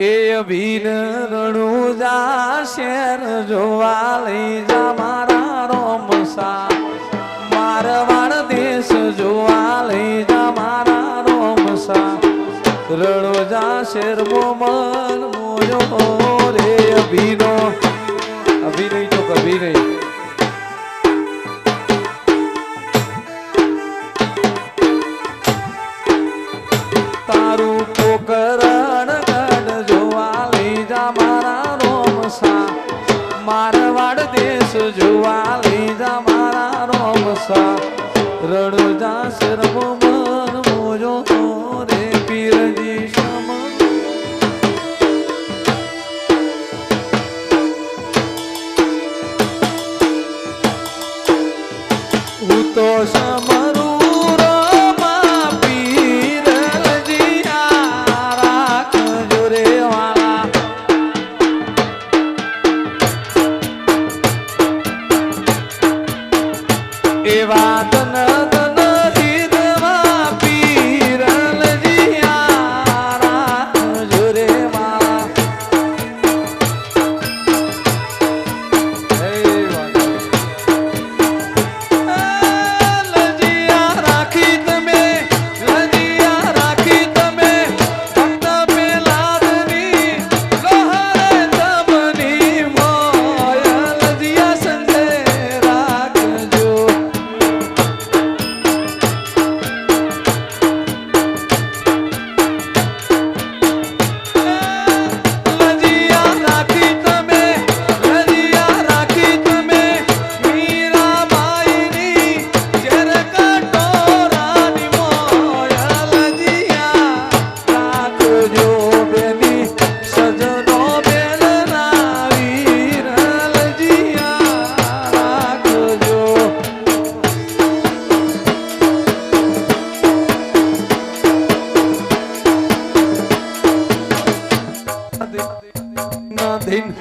એ વીર રણુ જા શેર જોવા લઈ જા મારા રોમ સા મારવાડ દેશ જોવા લઈ જા મારા રોમ સા રણુ જા શેર મોમન મોયો રે અભિનો. અભિનય તો કભી નહીં જોવા લીધા મારા રોમસા. રડો જા શરમ મન મોજો રે પીરજી. કેવા Hüseyin